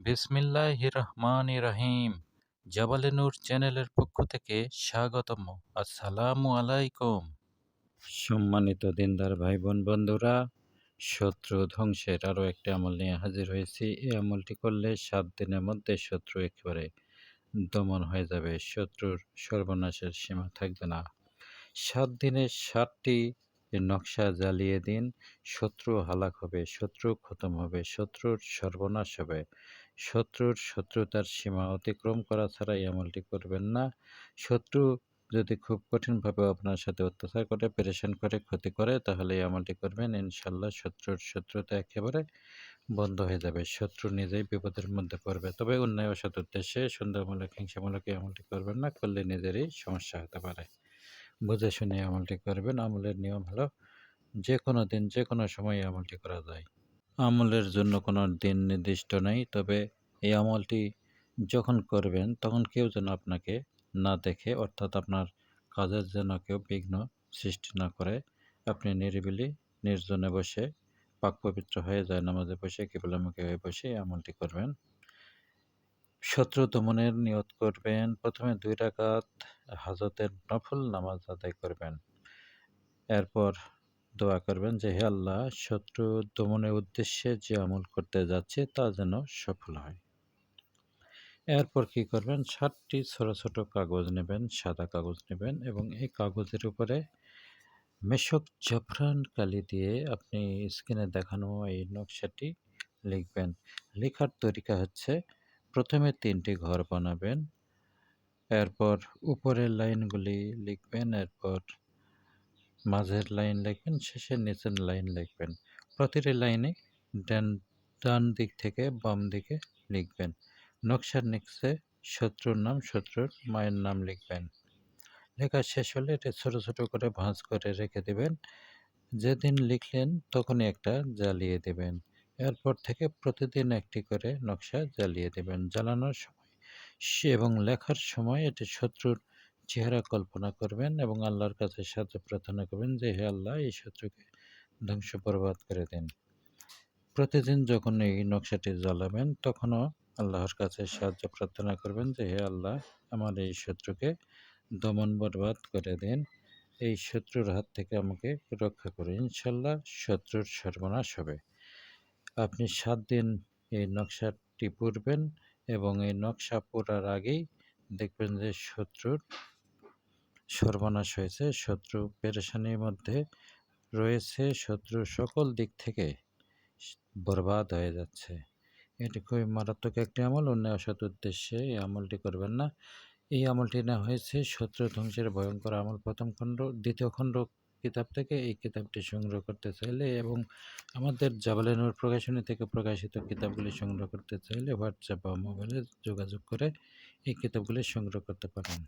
বিসমিল্লাহ রহমান রহিম জাবালে নূর চ্যানেলের পক্ষ থেকে স্বাগতম। আসসালামু আলাইকুম। সম্মানিত দিনদার ভাই বোন বন্ধুরা, শত্রু ধ্বংসের আরও একটি আমল নিয়ে হাজির হয়েছি। এই আমলটি করলে সাত দিনের মধ্যে শত্রু একেবারে দমন হয়ে যাবে, শত্রুর সর্বনাশের সীমা থাকবে না। সাত দিনে সাতটি নকশা জ্বালিয়ে দিন, শত্রু হালাক হবে, শত্রু খতম হবে, শত্রুর সর্বনাশ হবে। শত্রুর শত্রুতার সীমা অতিক্রম করা ছাড়া এই আমলটি করবেন না। শত্রু যদি খুব কঠিনভাবে আপনার সাথে অত্যাচার করে, পেরেশান করে, ক্ষতি করে, তাহলে এই আমলটি করবেন, ইনশাল্লাহ শত্রুর শত্রুতা একেবারে বন্ধ হয়ে যাবে। শত্রু নিজেই বিপদের মধ্যে পড়বে। তবে অন্যায় অসৎ উদ্দেশ্যে সুন্দরমূলক, হিংসামূলক এই আমলটি করবেন না, করলে নিজেরই সমস্যা হতে পারে। বুঝে শুনে আমলটি করবেন। আমলের নিয়ম হলো যে কোনো দিন, যে কোনো সময় আমলটি করা যায়। আমলের জন্য কোনো দিন নির্দিষ্ট নেই। তবে এই আমলটি যখন করবেন, তখন কেউ যেন আপনাকে না দেখে, অর্থাৎ আপনার কাজের যেন কেউ বিঘ্ন সৃষ্টি না করে, আপনি নিরিবিলি, নির্জনে বসে, পাক পবিত্র হয়ে যায় নামাজে বসে, কেবলামুখী হয়ে বসে এই আমলটি করবেন। শত্রু দমনের নিয়ত করবেন। প্রথমে দুই রাকাত হাজতের নফল নামাজ আদায় করবেন। এরপর দোয়া করবেন যে, হে আল্লাহ, শত্রু দমনের উদ্দেশ্যে যে আমল করতে যাচ্ছে তা যেন সফল হয়। এরপর কি করবেন? সাতটি ছোট ছোট কাগজ নেবেন, সাদা কাগজ নেবেন এবং এই কাগজের উপরে মেশক জাফরান কালি দিয়ে আপনি স্ক্রিনে দেখানো এই নকশাটি লিখবেন। লেখার তরিকা হচ্ছে, প্রথমে তিনটি ঘর বানাবেন, এরপর উপরের লাইনগুলি লিখবেন, এরপর মাঝের লাইন লিখবেন, শেষের নিচের লাইন লিখবেন। প্রতিটি লাইনে ডান ডান দিক থেকে বাম দিকে লিখবেন। নকশার নিচে শত্রুর নাম, শত্রুর মায়ের নাম লিখবেন। লেখা শেষ হলে এটা ছোটো ছোটো করে ভাঁজ করে রেখে দেবেন। যেদিন লিখলেন তখনই একটা জ্বালিয়ে দেবেন। এরপর থেকে প্রতিদিন একটি করে নকশা জ্বালিয়ে দেবেন। জ্বালানোর সময় এবং লেখার সময় এটি শত্রুর চেহারা কল্পনা করবেন এবং আল্লাহর কাছে সাহায্য প্রার্থনা করবেন যে, হে আল্লাহ, এই শত্রুকে ধ্বংস বরবাদ করে দেন। প্রতিদিন যখন এই নকশাটি জ্বালাবেন, তখনও আল্লাহর কাছে সাহায্য প্রার্থনা করবেন যে, হে আল্লাহ, আমার এই শত্রুকে দমন বরবাদ করে দেন। এই শত্রুর হাত থেকে আমাকে রক্ষা করে ইনশাল্লাহ শত্রুর সর্বনাশ হবে। আপনি সাত দিন এই নকশাটি পুরবেন এবং এই নকশা পড়ার আগেই দেখবেন যে, শত্রুর সর্বনাশ হয়েছে। শত্রু পেরেশানির মধ্যে রয়েছে। শত্রু সকল দিক থেকে বরবাদ হয়ে যাচ্ছে। এটি খুবই মারাত্মক একটি আমল। অন্য অসৎ উদ্দেশ্যে এই আমলটি করবেন না। এই আমলটি না হয়েছে শত্রু ধ্বংসের ভয়ঙ্কর আমল। প্রথম খণ্ড, দ্বিতীয় খণ্ড কিতাব থেকে এই কিতাবটি সংগ্রহ করতে চাইলে এবং আমাদের জাবালেনুর প্রকাশনী থেকে প্রকাশিত কিতাবগুলি সংগ্রহ করতে চাইলে হোয়াটসঅ্যাপ বা মোবাইলে যোগাযোগ করে এই কিতাবগুলি সংগ্রহ করতে পারেন।